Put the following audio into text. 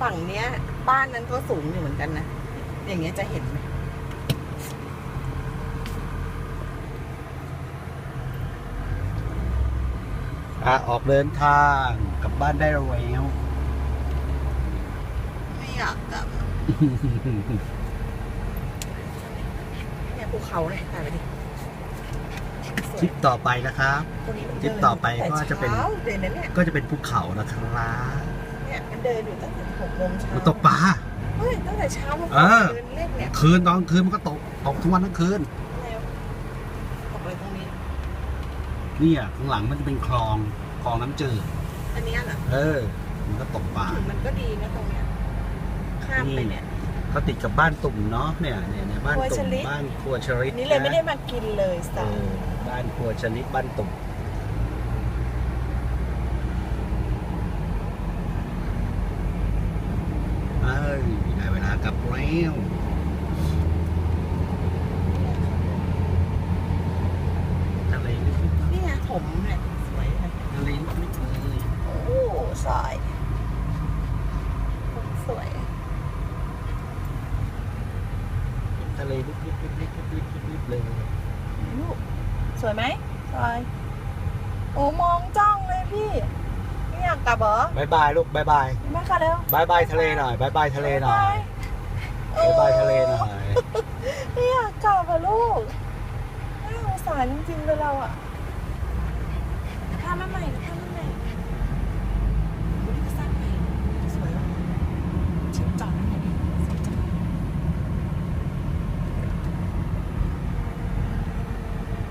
ฝั่งเนี้ย บ้านนั้นก็สูงอยู่เหมือนกันนะ อย่างเงี้ยจะเห็นไหมอะออกเดินทางกลับบ้านได้แล้วไม่อยากกลับเนี่ยภูเขาเนี่ยถ่ายไปดิสวยทริปต่อไปนะครับตรงนี้มันทริเดิปนต่อไปตั้งก็แต่จะเป็นช้าเลยนะเนี่ย ก็จะเป็นภูเขานะครับ เนี่ยมันเดินอยู่ตั้งแต่หกโมงเช้ามันตกปลาเฮ้ยตั้งแต่เช้ามันเออเดินเล่นเนี่ยคืนตอนคืนมันก็ตกตกทุกวันทั้งคืนแล้วตกเลยตรงนี้เนี่ยข้างหลังมันจะเป็นคลองคลองน้ำจืดอันเนี้ยเหรอเออ มันก็ตกปลาถึงมันก็ดีนะตรงเนี้ยข้ามไปเนี่ยเขาติดกับบ้านตุ่มเนาะเนี่ยเนี่ยเนี่ยบ้านครัวตุ่ชมลิดบ้านครัวชริตนี่เลยไม่ได้นะมากินเลยเอสาวอบ้านครัวชลิดบ้านตุ่มเอ้ยได้เวลา กลับแล้วทะเลนิดๆนี่ไงผมเนี่ยสวยนะทะเลนิดๆเลยโอ้สวยผมสวยทะเลนิดๆนิดๆนิดๆนิดๆเลยลูกสวยไหมสวยโอ้มองจ้องเลยพี่ไม่อยากกลับเหรอบายบายลูกบายบาย มาค่ะเร็ว บายบายทะเลหน่อยบายบายทะเลหน่อยโอ้บายบาย ไปบายทะเลหน่อยไม่อยากกลับอะลูกน่าสงสารจริงๆเลยเราอะข้ามาใหม่ข้ามา